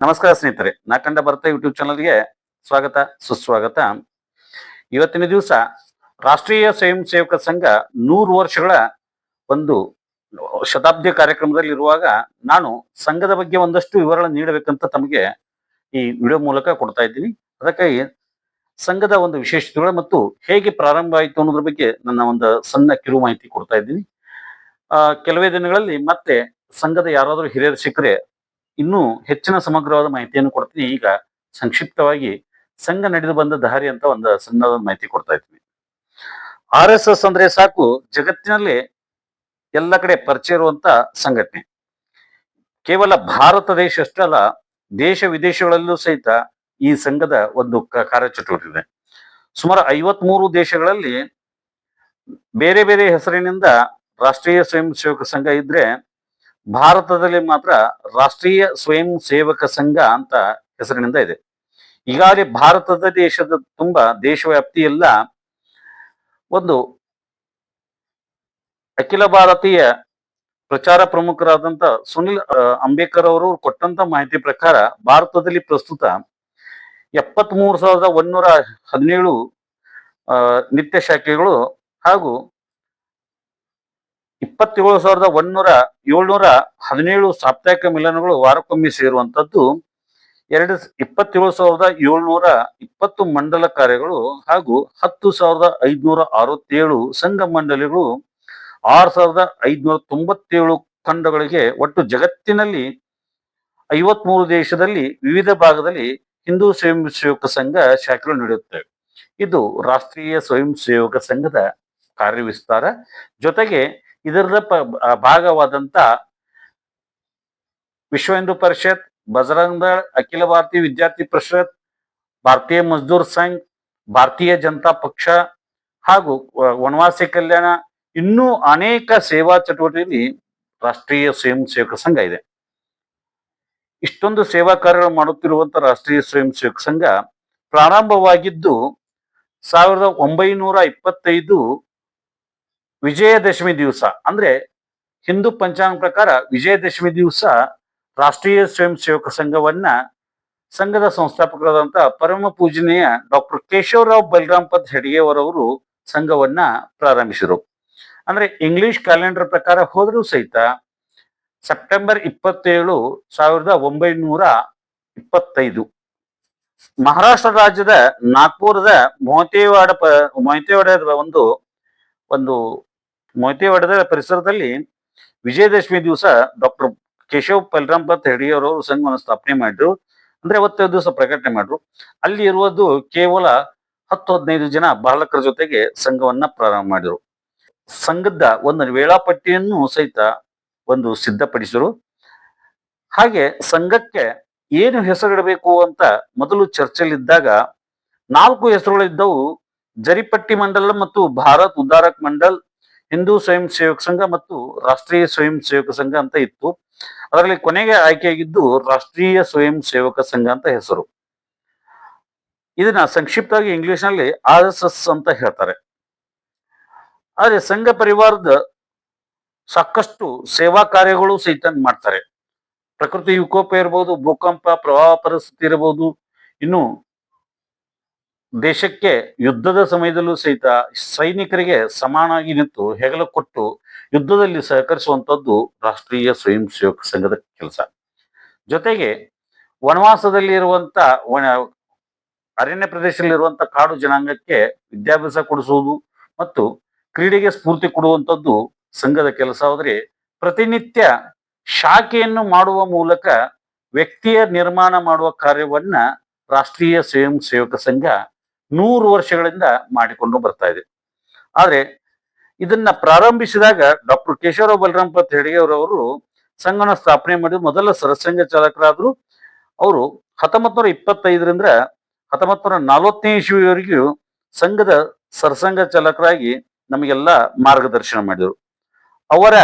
ನಮಸ್ಕಾರ ಸ್ನೇಹಿತರೆ ನಾಕಂಡ ಬರ್ತಾ ಯೂಟ್ಯೂಬ್ ಚಾನಲ್ಗೆ ಸ್ವಾಗತ, ಸುಸ್ವಾಗತ. ಇವತ್ತಿನ ದಿವಸ ರಾಷ್ಟ್ರೀಯ ಸ್ವಯಂ ಸೇವಕ ಸಂಘ ನೂರು ವರ್ಷಗಳ ಒಂದು ಶತಾಬ್ದಿ ಕಾರ್ಯಕ್ರಮದಲ್ಲಿ ಇರುವಾಗ ನಾನು ಸಂಘದ ಬಗ್ಗೆ ಒಂದಷ್ಟು ವಿವರಗಳನ್ನು ನೀಡಬೇಕಂತ ತಮಗೆ ಈ ವಿಡಿಯೋ ಮೂಲಕ ಕೊಡ್ತಾ ಇದ್ದೀನಿ. ಅದಕ್ಕಾಗಿ ಸಂಘದ ಒಂದು ವಿಶೇಷತೆಗಳು ಮತ್ತು ಹೇಗೆ ಪ್ರಾರಂಭ ಆಯಿತು ಅನ್ನೋದ್ರ ಬಗ್ಗೆ ನನ್ನ ಒಂದು ಸಣ್ಣ ಕಿರು ಮಾಹಿತಿ ಕೊಡ್ತಾ ಇದ್ದೀನಿ. ಕೆಲವೇ ದಿನಗಳಲ್ಲಿ ಮತ್ತೆ ಸಂಘದ ಯಾರಾದರೂ ಹಿರಿಯರು ಸಿಕ್ಕರೆ ಇನ್ನೂ ಹೆಚ್ಚಿನ ಸಮಗ್ರವಾದ ಮಾಹಿತಿಯನ್ನು ಕೊಡ್ತೀನಿ. ಈಗ ಸಂಕ್ಷಿಪ್ತವಾಗಿ ಸಂಘ ನಡೆದು ಬಂದ ದಾರಿ ಅಂತ ಒಂದು ಸಣ್ಣದ ಮಾಹಿತಿ ಕೊಡ್ತಾ ಇದ್ದೀನಿ ಆರ್ ಎಸ್ ಎಸ್ ಅಂದ್ರೆ ಸಾಕು ಜಗತ್ತಿನಲ್ಲಿ ಎಲ್ಲ ಕಡೆ ಪರಿಚಯ ಇರುವಂತ ಸಂಘಟನೆ. ಕೇವಲ ಭಾರತ ದೇಶ ಅಷ್ಟೇ ಅಲ್ಲ, ದೇಶ ವಿದೇಶಗಳಲ್ಲೂ ಸಹಿತ ಈ ಸಂಘದ ಒಂದು ಕಾರ್ಯಚಟುವಟಿಕೆ ಇದೆ. ಸುಮಾರು ಐವತ್ಮೂರು ದೇಶಗಳಲ್ಲಿ ಬೇರೆ ಬೇರೆ ಹೆಸರಿನಿಂದ ರಾಷ್ಟ್ರೀಯ ಸ್ವಯಂ ಸೇವಕ ಸಂಘ ಇದ್ರೆ ಭಾರತದಲ್ಲಿ ಮಾತ್ರ ರಾಷ್ಟ್ರೀಯ ಸ್ವಯಂ ಸೇವಕ ಸಂಘ ಅಂತ ಹೆಸರಿನಿಂದ ಇದೆ. ಈಗಾಗಲೇ ಭಾರತದ ದೇಶದ ತುಂಬಾ ದೇಶವ್ಯಾಪ್ತಿ ಎಲ್ಲ ಒಂದು ಅಖಿಲ ಭಾರತೀಯ ಪ್ರಚಾರ ಪ್ರಮುಖರಾದಂತ ಸುನಿಲ್ ಅಂಬೇಡ್ಕರ್ ಅವರು ಕೊಟ್ಟಂತ ಮಾಹಿತಿ ಪ್ರಕಾರ ಭಾರತದಲ್ಲಿ ಪ್ರಸ್ತುತ ಎಪ್ಪತ್ತ್ ಮೂರು ಸಾವಿರದ ಒಂದೂರ ಹದಿನೇಳು ನಿತ್ಯ ಶಾಖೆಗಳು ಹಾಗೂ ಇಪ್ಪತ್ತೇಳು ಸಾವಿರದ ಒಂದೂರ ಏಳ್ನೂರ ಹದಿನೇಳು ಸಾಪ್ತಾಹಿಕ ಮಿಲನಗಳು ವಾರಕ್ಕೊಮ್ಮೆ ಸೇರುವಂತದ್ದು ಎರಡು ಇಪ್ಪತ್ತೇಳು ಸಾವಿರದ ಏಳ್ನೂರ ಇಪ್ಪತ್ತು ಮಂಡಲ ಕಾರ್ಯಗಳು ಹಾಗೂ ಹತ್ತು ಸಾವಿರದ ಐದ್ನೂರ ಅರವತ್ತೇಳು ಸಂಘ ಮಂಡಳಿಗಳು ಆರು ಸಾವಿರದ ಐದ್ನೂರ ತೊಂಬತ್ತೇಳು ಖಂಡಗಳಿಗೆ ಒಟ್ಟು ಜಗತ್ತಿನಲ್ಲಿ ಐವತ್ಮೂರು ದೇಶದಲ್ಲಿ ವಿವಿಧ ಭಾಗದಲ್ಲಿ ಹಿಂದೂ ಸ್ವಯಂ ಸೇವಕ ಸಂಘ ಶಾಖೆಗಳು ನಡೆಯುತ್ತವೆ. ಇದು ರಾಷ್ಟ್ರೀಯ ಸ್ವಯಂ ಸೇವಕ ಸಂಘದ ಕಾರ್ಯವಿಸ್ತಾರ. ಜೊತೆಗೆ ಇದರ ಭಾಗವಾದಂತ ವಿಶ್ವ ಹಿಂದೂ ಪರಿಷತ್, ಬಜರಂಗ ಅಖಿಲ ಭಾರತೀಯ ವಿದ್ಯಾರ್ಥಿ ಪರಿಷತ್, ಭಾರತೀಯ ಮಜ್ದೂರ್ ಸಂಘ್, ಭಾರತೀಯ ಜನತಾ ಪಕ್ಷ ಹಾಗೂ ವನವಾಸಿ ಕಲ್ಯಾಣ ಇನ್ನೂ ಅನೇಕ ಸೇವಾ ಚಟುವಟಿಕೆಯಲ್ಲಿ ರಾಷ್ಟ್ರೀಯ ಸ್ವಯಂ ಸೇವಕ ಸಂಘ ಇದೆ. ಇಷ್ಟೊಂದು ಸೇವಾ ಕಾರ್ಯಗಳು ಮಾಡುತ್ತಿರುವಂತಹ ರಾಷ್ಟ್ರೀಯ ಸ್ವಯಂ ಸೇವಕ ಸಂಘ ಪ್ರಾರಂಭವಾಗಿದ್ದು ಸಾವಿರದ ಒಂಬೈನೂರ ಇಪ್ಪತ್ತೈದು ವಿಜಯದಶಮಿ ದಿವಸ. ಅಂದ್ರೆ ಹಿಂದೂ ಪಂಚಾಂಗ ಪ್ರಕಾರ ವಿಜಯದಶಮಿ ದಿವಸ ರಾಷ್ಟ್ರೀಯ ಸ್ವಯಂ ಸೇವಕ ಸಂಘವನ್ನ ಸಂಘದ ಸಂಸ್ಥಾಪಕರಾದಂತ ಪರಮ ಪೂಜನೀಯ ಡಾಕ್ಟರ್ ಕೇಶವರಾವ್ ಬಲರಾಮ್ ಪತ್ ಹೆಡ್ಗೆಯವರವರು ಸಂಘವನ್ನ ಪ್ರಾರಂಭಿಸಿದರು. ಅಂದ್ರೆ ಇಂಗ್ಲಿಷ್ ಕ್ಯಾಲೆಂಡರ್ ಪ್ರಕಾರ ಹೋದರೂ ಸಹಿತ ಸೆಪ್ಟೆಂಬರ್ ಇಪ್ಪತ್ತೇಳು ಸಾವಿರದ ಒಂಬೈನೂರ ಇಪ್ಪತ್ತೈದು. ಮಹಾರಾಷ್ಟ್ರ ರಾಜ್ಯದ ನಾಗ್ಪುರದ ಮೊಹತೇವಾಡ ಪ ಮೊಹತೇವಾಡದ ಒಂದು ಒಂದು ಮೊಹತೇವಾಡದ ಪರಿಸರದಲ್ಲಿ ವಿಜಯದಶಮಿ ದಿವಸ ಡಾಕ್ಟರ್ ಕೇಶವ್ ಬಲರಾಮ್ ಪತ್ ಅವರು ಸಂಘವನ್ನು ಸ್ಥಾಪನೆ ಮಾಡಿದ್ರು. ಅಂದ್ರೆ ಅವತ್ತೇ ದಿವಸ ಪ್ರಕಟಣೆ ಮಾಡಿದ್ರು. ಅಲ್ಲಿ ಇರುವುದು ಕೇವಲ ಹತ್ತು ಹದಿನೈದು ಜನ ಬಾಲಕರ ಜೊತೆಗೆ ಸಂಘವನ್ನ ಪ್ರಾರಂಭ ಮಾಡಿದ್ರು. ಸಂಘದ ಒಂದು ವೇಳಾಪಟ್ಟಿಯನ್ನು ಸಹಿತ ಒಂದು ಸಿದ್ಧಪಡಿಸಿದರು. ಹಾಗೆ ಸಂಘಕ್ಕೆ ಏನು ಹೆಸರಿಡಬೇಕು ಅಂತ ಮೊದಲು ಚರ್ಚೆಯಲ್ಲಿದ್ದಾಗ ನಾಲ್ಕು ಹೆಸರುಗಳಿದ್ದವು. ಜರಿಪಟ್ಟಿ ಮಂಡಲ ಮತ್ತು ಭಾರತ್ ಉದ್ದಾರಕ್ ಮಂಡಲ್ ಹಿಂದೂ ಸ್ವಯಂ ಸೇವಕ ಸಂಘ ಮತ್ತು ರಾಷ್ಟ್ರೀಯ ಸ್ವಯಂ ಸೇವಕ ಸಂಘ ಅಂತ ಇತ್ತು. ಅದರಲ್ಲಿ ಕೊನೆಗೆ ಆಯ್ಕೆಯಾಗಿದ್ದು ರಾಷ್ಟ್ರೀಯ ಸ್ವಯಂ ಸೇವಕ ಸಂಘ ಅಂತ ಹೆಸರು. ಇದನ್ನ ಸಂಕ್ಷಿಪ್ತವಾಗಿ ಇಂಗ್ಲಿಷ್ನಲ್ಲಿ ಆರ್ ಎಸ್ ಎಸ್ ಅಂತ ಹೇಳ್ತಾರೆ. ಆದ್ರೆ ಸಂಘ ಪರಿವಾರದ ಸಾಕಷ್ಟು ಸೇವಾ ಕಾರ್ಯಗಳು ಸಹಿತ ಮಾಡ್ತಾರೆ. ಪ್ರಕೃತಿ ವಿಕೋಪ ಇರಬಹುದು ಭೂಕಂಪ, ಪ್ರವಾಹ ಪರಿಸ್ಥಿತಿ ಇರಬಹುದು ಇನ್ನು ದೇಶಕ್ಕೆ ಯುದ್ಧದ ಸಮಯದಲ್ಲೂ ಸಹಿತ ಸೈನಿಕರಿಗೆ ಸಮಾನಾಗಿ ನಿಂತು ಹೆಗಲ ಕೊಟ್ಟು ಯುದ್ಧದಲ್ಲಿ ಸಹಕರಿಸುವಂತದ್ದು ರಾಷ್ಟ್ರೀಯ ಸ್ವಯಂ ಸೇವಕ ಸಂಘದ ಕೆಲಸ. ಜೊತೆಗೆ ವನವಾಸದಲ್ಲಿ ಇರುವಂತ ಅರಣ್ಯ ಪ್ರದೇಶದಲ್ಲಿ ಇರುವಂತ ಕಾಡು ಜನಾಂಗಕ್ಕೆ ವಿದ್ಯಾಭ್ಯಾಸ ಕೊಡಿಸುವುದು ಮತ್ತು ಕ್ರೀಡೆಗೆ ಸ್ಫೂರ್ತಿ ಕೊಡುವಂತದ್ದು ಸಂಘದ ಕೆಲಸ ಆದರೆ ಪ್ರತಿನಿತ್ಯ ಶಾಖೆಯನ್ನು ಮಾಡುವ ಮೂಲಕ ವ್ಯಕ್ತಿಯ ನಿರ್ಮಾಣ ಮಾಡುವ ಕಾರ್ಯವನ್ನ ರಾಷ್ಟ್ರೀಯ ಸ್ವಯಂ ಸೇವಕ ಸಂಘ ನೂರು ವರ್ಷಗಳಿಂದ ಮಾಡಿಕೊಂಡು ಬರ್ತಾ ಇದೆ. ಆದ್ರೆ ಇದನ್ನ ಪ್ರಾರಂಭಿಸಿದಾಗ ಡಾಕ್ಟರ್ ಕೇಶವರಾವ್ ಬಲರಾಮ್ ಪತ್ ಅವರು ಸಂಘನ ಸ್ಥಾಪನೆ ಮಾಡಿದ ಮೊದಲ ಸರಸಂಘ ಚಾಲಕರಾದ್ರು. ಅವರು ಹತ್ತೊಂಬತ್ ನೂರ ಇಪ್ಪತ್ತೈದರಿಂದ ಹತ್ತೊಂಬತ್ ನೂರ ನಲವತ್ತನೇ ಸಂಘದ ಸರಸಂಘ ಚಾಲಕರಾಗಿ ನಮಗೆಲ್ಲ ಮಾರ್ಗದರ್ಶನ ಮಾಡಿದರು. ಅವರ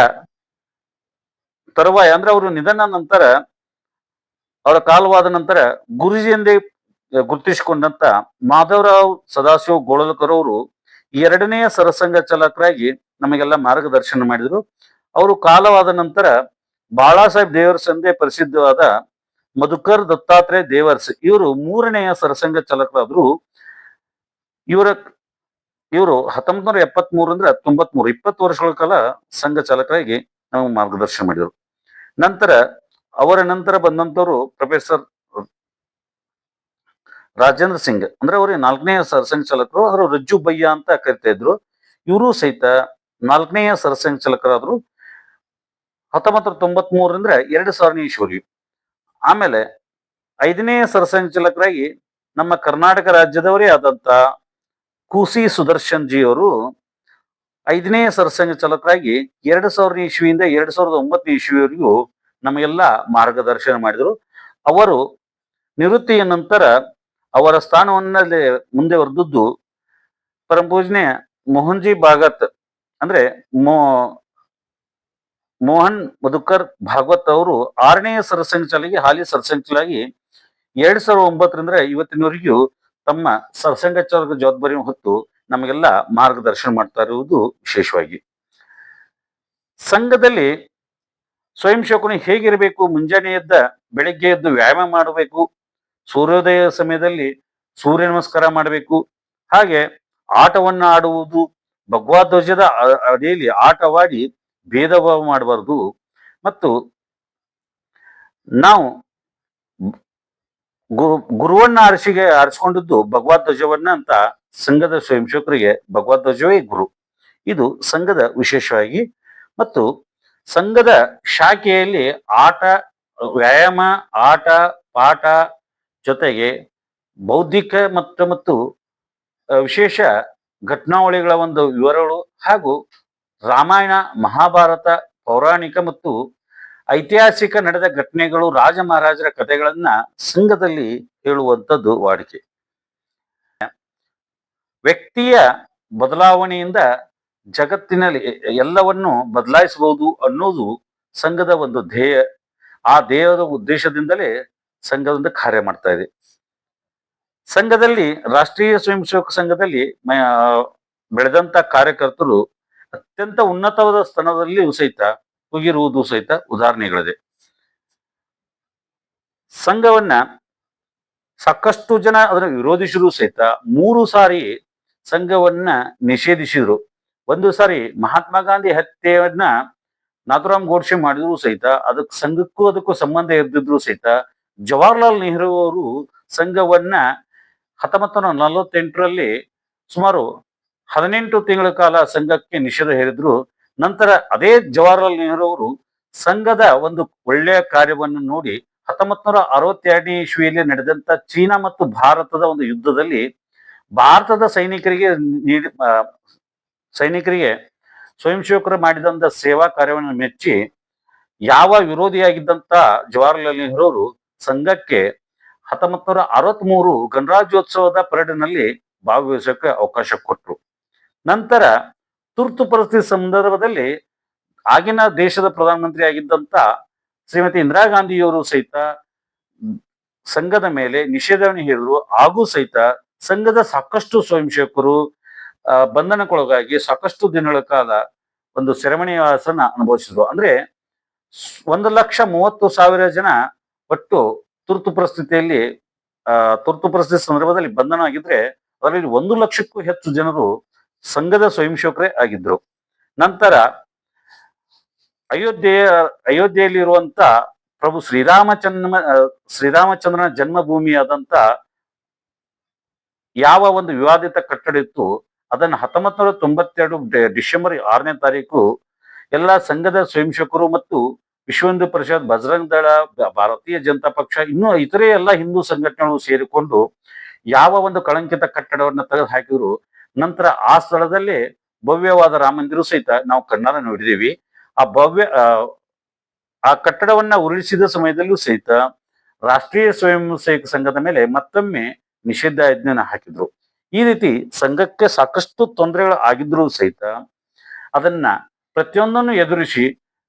ತರುವಾಯ ಅಂದ್ರೆ ಅವರು ನಿಧನ ನಂತರ ಅವರ ಕಾಲವಾದ ನಂತರ ಗುರುಜಿ ಎಂದೇ ಗುರುತಿಸಿಕೊಂಡಂತ ಮಾಧವರಾವ್ ಸದಾಶಿವ ಗೋಳಲ್ಕರ್ ಅವರು ಎರಡನೆಯ ಸರಸಂಘ ಚಾಲಕರಾಗಿ ನಮಗೆಲ್ಲ ಮಾರ್ಗದರ್ಶನ ಮಾಡಿದ್ರು. ಅವರು ಕಾಲವಾದ ನಂತರ ಬಾಳಾ ಸಾಹೇಬ್ ದೇವರ ಸಂದೇ ಪ್ರಸಿದ್ಧವಾದ ಮಧುಕರ್ ದತ್ತಾತ್ರೇಯ ದೇವರ್ಸ್ ಇವರು ಮೂರನೆಯ ಸರಸಂಘ ಚಾಲಕರಾದ್ರು. ಇವರ, ಇವರು ಹತ್ತೊಂಬತ್ ನೂರ ಎಪ್ಪತ್ತ್ ಅಂದ್ರೆ ತೊಂಬತ್ ಮೂರು ಇಪ್ಪತ್ತು ವರ್ಷಗಳ ಕಾಲ ಸಂಘ ಚಾಲಕರಾಗಿ ನಮಗೆ ಮಾರ್ಗದರ್ಶನ ಮಾಡಿದರು. ನಂತರ, ಅವರ ನಂತರ ಬಂದಂತವರು ಪ್ರೊಫೆಸರ್ ರಾಜೇಂದ್ರ ಸಿಂಗ್ ಅಂದ್ರೆ ಅವ್ರಿಗೆ ನಾಲ್ಕನೇ ಸರಸಂಚಾಲಕರು ಅವರು ರಜ್ಜು ಬಯ್ಯ ಅಂತ ಕರಿತಾ ಇದ್ರು. ಇವರು ಸಹಿತ ನಾಲ್ಕನೇ ಸರಸಂಚಾಲಕರಾದ್ರು ಹತ್ತೊಂಬತ್ತು ತೊಂಬತ್ ಮೂರರಿಂದ ಎರಡು ಸಾವಿರನೇ ಇಶ್ವರಿ ಆಮೇಲೆ ಐದನೇ ಸರಸಂಚಾಲಕರಾಗಿ ನಮ್ಮ ಕರ್ನಾಟಕ ರಾಜ್ಯದವರೇ ಆದಂತ ಕೂಸಿ ಸುದರ್ಶನ್ ಜಿ ಅವರು ಐದನೇ ಸರಸಂಘ ಚಾಲಕರಾಗಿ ಎರಡು ಸಾವಿರನೇ ಇಸ್ವಿಯಿಂದ ಎರಡು ಸಾವಿರದ ಒಂಬತ್ತನೇ ಇಸ್ವಿವರೆಗೂ ನಮಗೆಲ್ಲ ಮಾರ್ಗದರ್ಶನ ಮಾಡಿದರು. ಅವರು ನಿವೃತ್ತಿಯ ನಂತರ ಅವರ ಸ್ಥಾನವನ್ನಲ್ಲಿ ಮುಂದೆ ವರೆದದ್ದು ಪರಮಪೂಜನೆ ಮೋಹನ್ಜಿ ಭಾಗತ್ ಅಂದ್ರೆ ಮೋ ಮೋಹನ್ ಮಧುಕರ್ ಭಾಗವತ್ ಅವರು ಆರನೇ ಸರಸಂಘಚಾಲಿಗೆ ಹಾಲಿ ಸರಸಂಘಚಾಲಾಗಿ ಎರಡ್ ಸಾವಿರದ ಒಂಬತ್ತರಿಂದ ಇವತ್ತಿನವರೆಗೂ ತಮ್ಮ ಸರಸಂಘ ಚಾಲಕ ಜವಾಬ್ದಾರಿ ಹೊತ್ತು ನಮಗೆಲ್ಲ ಮಾರ್ಗದರ್ಶನ ಮಾಡ್ತಾ ಇರುವುದು ವಿಶೇಷವಾಗಿ. ಸಂಘದಲ್ಲಿ ಸ್ವಯಂ ಸೇವಕನು ಹೇಗಿರಬೇಕು ಮುಂಜಾನೆ ಎದ್ದ ಬೆಳಗ್ಗೆ ಎದ್ದು ವ್ಯಾಯಾಮ ಮಾಡಬೇಕು ಸೂರ್ಯೋದಯ ಸಮಯದಲ್ಲಿ ಸೂರ್ಯ ನಮಸ್ಕಾರ ಮಾಡಬೇಕು. ಹಾಗೆ ಆಟವನ್ನ ಆಡುವುದು ಭಗವದ್ವಜದ ಅ- ಅಡಿಯಲ್ಲಿ ಆಟವಾಡಿ ಭೇದ ಭಾವ ಮಾಡಬಾರದು. ಮತ್ತು ನಾವು ಗುರು, ಗುರುವನ್ನ ಆರಿಸಿಗೆ, ಆರಿಸಿಕೊಂಡದ್ದು ಭಗವದ್ಧ್ವಜವನ್ನ ಅಂತ ಸಂಘದ ಸ್ವಯಂ ಸೇವಕರಿಗೆ ಭಗವದ್ವಜವೇ ಗುರು. ಇದು ಸಂಘದ ವಿಶೇಷವಾಗಿ. ಮತ್ತು ಸಂಘದ ಶಾಖೆಯಲ್ಲಿ ಆಟ, ವ್ಯಾಯಾಮ, ಆಟ, ಪಾಠ ಜೊತೆಗೆ ಬೌದ್ಧಿಕ ಮತ್ತು ಮತ್ತು ವಿಶೇಷ ಘಟನಾವಳಿಗಳ ಒಂದು ವಿವರಗಳು ಹಾಗೂ ರಾಮಾಯಣ, ಮಹಾಭಾರತ, ಪೌರಾಣಿಕ ಮತ್ತು ಐತಿಹಾಸಿಕ ನಡೆದ ಘಟನೆಗಳು ರಾಜ ಮಹಾರಾಜರ ಕಥೆಗಳನ್ನ ಸಂಘದಲ್ಲಿ ಹೇಳುವಂಥದ್ದು ವಾಡಿಕೆ. ವ್ಯಕ್ತಿಯ ಬದಲಾವಣೆಯಿಂದ ಜಗತ್ತಿನಲ್ಲಿ ಎಲ್ಲವನ್ನು ಬದಲಾಯಿಸಬಹುದು ಅನ್ನೋದು ಸಂಘದ ಒಂದು ಧ್ಯೇಯ. ಆ ಧ್ಯೇಯದ ಉದ್ದೇಶದಿಂದಲೇ ಸಂಘದೊಂದು ಕಾರ್ಯ ಮಾಡ್ತಾ ಇದೆ. ಸಂಘದಲ್ಲಿ ರಾಷ್ಟ್ರೀಯ ಸ್ವಯಂ ಸೇವಕ ಸಂಘದಲ್ಲಿ ಬೆಳೆದಂತ ಕಾರ್ಯಕರ್ತರು ಅತ್ಯಂತ ಉನ್ನತವಾದ ಸ್ಥಾನದಲ್ಲಿ ಸಹಿತ ಹೋಗಿರುವುದು ಸಹಿತ ಉದಾಹರಣೆಗಳಿದೆ. ಸಂಘವನ್ನ ಸಾಕಷ್ಟು ಜನ ಅದನ್ನು ವಿರೋಧಿಸಿದ್ರು ಸಹಿತ ಮೂರು ಸಾರಿ ಸಂಘವನ್ನ ನಿಷೇಧಿಸಿದ್ರು. ಒಂದು ಸಾರಿ ಮಹಾತ್ಮ ಗಾಂಧಿ ಹತ್ಯೆಯನ್ನ ನಾಥುರಾಮ್ ಗೋಡ್ಸೆ ಮಾಡಿದ್ರು ಸಹಿತ ಅದಕ್ಕೆ ಸಂಘಕ್ಕೂ ಅದಕ್ಕೂ ಸಂಬಂಧ ಇದ್ದಿದ್ರು ಸಹಿತ ಜವಾಹರ್ಲಾಲ್ ನೆಹರು ಅವರು ಸಂಘವನ್ನ ಹತ್ತೊಂಬತ್ತು ನೂರ ನಲವತ್ತೆಂಟರಲ್ಲಿ ಸುಮಾರು ಹದಿನೆಂಟು ತಿಂಗಳ ಕಾಲ ಸಂಘಕ್ಕೆ ನಿಷೇಧ ಹೇರಿದ್ರು, ನಂತರ ಅದೇ ಜವಾಹರ್ಲಾಲ್ ನೆಹರು ಅವರು ಸಂಘದ ಒಂದು ಒಳ್ಳೆಯ ಕಾರ್ಯವನ್ನು ನೋಡಿ ಹತ್ತೊಂಬತ್ ನೂರ ಅರವತ್ತೆರಡನೇ ಇಸ್ವಿಯಲ್ಲಿ ನಡೆದಂತ ಚೀನಾ ಮತ್ತು ಭಾರತದ ಒಂದು ಯುದ್ಧದಲ್ಲಿ ಭಾರತದ ಸೈನಿಕರಿಗೆ ನೀಡಿ ಸೈನಿಕರಿಗೆ ಸ್ವಯಂ ಸೇವಕರು ಮಾಡಿದಂತ ಸೇವಾ ಕಾರ್ಯವನ್ನು ಮೆಚ್ಚಿ ಯಾವ ವಿರೋಧಿಯಾಗಿದ್ದಂತ ಜವಾಹರ್ಲಾಲ್ ನೆಹರು ಅವರು ಸಂಘಕ್ಕೆ ಹತ್ತೊಂಬತ್ ನೂರ ಅರವತ್ತ್ ಮೂರು ಗಣರಾಜ್ಯೋತ್ಸವದ ಪರೇಡ್ನಲ್ಲಿ ಭಾಗವಹಿಸೋಕೆ ಅವಕಾಶ ಕೊಟ್ಟರು ನಂತರ ತುರ್ತು ಪರಿಸ್ಥಿತಿ ಸಂದರ್ಭದಲ್ಲಿ ಆಗಿನ ದೇಶದ ಪ್ರಧಾನಮಂತ್ರಿ ಆಗಿದ್ದಂತ ಶ್ರೀಮತಿ ಇಂದಿರಾ ಗಾಂಧಿಯವರು ಸಹಿತ ಸಂಘದ ಮೇಲೆ ನಿಷೇಧವನ್ನು ಹೇರಿದ್ರು ಹಾಗೂ ಸಹಿತ ಸಂಘದ ಸಾಕಷ್ಟು ಸ್ವಯಂ ಸೇವಕರು ಬಂಧನಕ್ಕೊಳಗಾಗಿ ಸಾಕಷ್ಟು ದಿನಗಳ ಕಾಲ ಒಂದು ಸೆರೆಮನಿವಾಸನ ಅನುಭವಿಸಿದ್ರು. ಅಂದ್ರೆ ಒಂದು ಲಕ್ಷ ಮೂವತ್ತು ಸಾವಿರ ಜನ ಒಟ್ಟು ತುರ್ತು ಪರಿಸ್ಥಿತಿಯಲ್ಲಿ ತುರ್ತು ಪರಿಸ್ಥಿತಿ ಸಂದರ್ಭದಲ್ಲಿ ಬಂಧನ ಆಗಿದ್ರೆ ಅದರಲ್ಲಿ ಒಂದು ಲಕ್ಷಕ್ಕೂ ಹೆಚ್ಚು ಜನರು ಸಂಘದ ಸ್ವಯಂ ಸೇವಕರೇ ಆಗಿದ್ರು. ನಂತರ ಅಯೋಧ್ಯೆಯ ಅಯೋಧ್ಯೆಯಲ್ಲಿರುವಂತ ಪ್ರಭು ಶ್ರೀರಾಮಚಂದ್ರ ಶ್ರೀರಾಮಚಂದ್ರನ ಜನ್ಮಭೂಮಿಯಾದಂತ ಯಾವ ಒಂದು ವಿವಾದಿತ ಕಟ್ಟಡ ಇತ್ತು, ಅದನ್ನ ಹತ್ತೊಂಬತ್ ನೂರ ತೊಂಬತ್ತೆರಡು ಡಿಸೆಂಬರ್ ಆರನೇ ತಾರೀಕು ಎಲ್ಲ ಸಂಘದ ಸ್ವಯಂ ಸೇವಕರು ಮತ್ತು ವಿಶ್ವ ಹಿಂದೂ ಪರಿಷತ್ ಬಜರಂಗ್ ದಳ ಭಾರತೀಯ ಜನತಾ ಪಕ್ಷ ಇನ್ನೂ ಇತರೆ ಎಲ್ಲ ಹಿಂದೂ ಸಂಘಟನೆಗಳು ಸೇರಿಕೊಂಡು ಯಾವ ಒಂದು ಕಳಂಕಿತ ಕಟ್ಟಡವನ್ನ ತೆಗೆದು ಹಾಕಿದ್ರು ನಂತರ ಆ ಸ್ಥಳದಲ್ಲಿ ಭವ್ಯವಾದ ರಾಮ ಸಹಿತ ನಾವು ಕಣ್ಣಾರ ನೋಡಿದೀವಿ. ಆ ಭವ್ಯ ಆ, ಆ ಕಟ್ಟಡವನ್ನ ಉರುಳಿಸಿದ ಸಮಯದಲ್ಲೂ ಸಹಿತ ರಾಷ್ಟ್ರೀಯ ಸ್ವಯಂ ಸೇವಕ ಸಂಘದ ಮೇಲೆ ಮತ್ತೊಮ್ಮೆ ನಿಷೇಧಾಜ್ಞೆನ ಹಾಕಿದ್ರು. ಈ ರೀತಿ ಸಂಘಕ್ಕೆ ಸಾಕಷ್ಟು ತೊಂದರೆಗಳು ಆಗಿದ್ರು ಸಹಿತ ಅದನ್ನ ಪ್ರತಿಯೊಂದನ್ನು ಎದುರಿಸಿ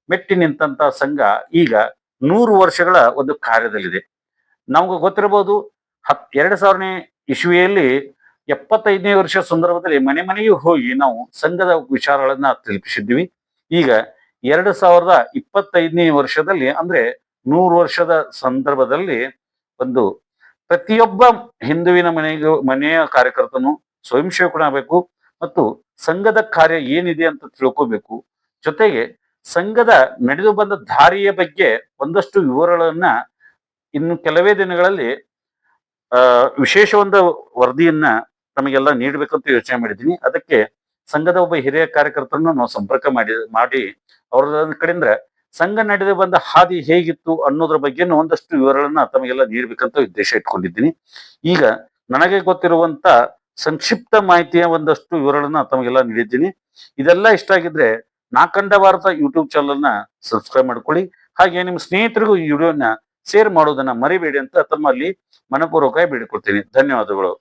ಮೆಟ್ಟಿ ನಿಂತಂತ ಸಂಘ ಈಗ ನೂರು ವರ್ಷಗಳ ಒಂದು ಕಾರ್ಯದಲ್ಲಿದೆ. ನಮ್ಗೆ ಗೊತ್ತಿರಬಹುದು, ಹತ್, ಎರಡ್ ಸಾವಿರನೇ ಇಸ್ವಿಯಲ್ಲಿ ಎಪ್ಪತ್ತೈದನೇ ವರ್ಷ ಸಂದರ್ಭದಲ್ಲಿ ಮನೆ ಮನೆಗೆ ಹೋಗಿ ನಾವು ಸಂಘದ ವಿಚಾರಗಳನ್ನ ತಲುಪಿಸಿದ್ವಿ ಈಗ ಎರಡು ಸಾವಿರದ ಇಪ್ಪತ್ತೈದನೇ ವರ್ಷದಲ್ಲಿ ಅಂದ್ರೆ ನೂರು ವರ್ಷದ ಸಂದರ್ಭದಲ್ಲಿ ಒಂದು ಪ್ರತಿಯೊಬ್ಬ ಹಿಂದುವಿನ ಮನೆಗೂ, ಮನೆಯ ಕಾರ್ಯಕರ್ತನು ಸ್ವಯಂ ಸೇವಕನಾಗಬೇಕು ಮತ್ತು ಸಂಘದ ಕಾರ್ಯ ಏನಿದೆ ಅಂತ ತಿಳ್ಕೋಬೇಕು. ಜೊತೆಗೆ ಸಂಘದ ನಡೆದು ಬಂದ ದಾರಿಯ ಬಗ್ಗೆ ಒಂದಷ್ಟು ವಿವರಗಳನ್ನ ಇನ್ನು ಕೆಲವೇ ದಿನಗಳಲ್ಲಿ ವಿಶೇಷ ಒಂದು ವರದಿಯನ್ನ ತಮಗೆಲ್ಲ ನೀಡಬೇಕಂತ ಯೋಚನೆ ಮಾಡಿದ್ದೀನಿ. ಅದಕ್ಕೆ ಸಂಘದ ಒಬ್ಬ ಹಿರಿಯ ಕಾರ್ಯಕರ್ತರನ್ನು ನಾವು ಸಂಪರ್ಕ ಮಾಡಿ ಮಾಡಿ ಅವ್ರ ಕಡೆಯಿಂದ ಸಂಘ ನಡೆದು ಬಂದ ಹಾದಿ ಹೇಗಿತ್ತು ಅನ್ನೋದ್ರ ಬಗ್ಗೆ ಒಂದಷ್ಟು ವಿವರಗಳನ್ನ ತಮಗೆಲ್ಲ ನೀಡಬೇಕಂತ ಉದ್ದೇಶ ಇಟ್ಕೊಂಡಿದ್ದೀನಿ. ಈಗ ನನಗೆ ಗೊತ್ತಿರುವಂತ ಸಂಕ್ಷಿಪ್ತ ಮಾಹಿತಿಯ ಒಂದಷ್ಟು ವಿವರಗಳನ್ನ ತಮಗೆಲ್ಲ ನೀಡಿದ್ದೀನಿ. ಇದೆಲ್ಲ ಇಷ್ಟ ಆಗಿದ್ರೆ ನಾಕಂಡ ಭಾರತ ಯೂಟ್ಯೂಬ್ ಚಾನಲ್ನ ಸಬ್ಸ್ಕ್ರೈಬ್ ಮಾಡ್ಕೊಳ್ಳಿ. ಹಾಗೆ ನಿಮ್ಮ ಸ್ನೇಹಿತರಿಗೂ ಈ ವಿಡಿಯೋನ ಶೇರ್ ಮಾಡೋದನ್ನ ಮರಿಬೇಡಿ ಅಂತ ತಮ್ಮಲ್ಲಿ ಮನಪೂರ್ವಕ ಬೇಡಿಕೊಡ್ತೀನಿ ಧನ್ಯವಾದಗಳು.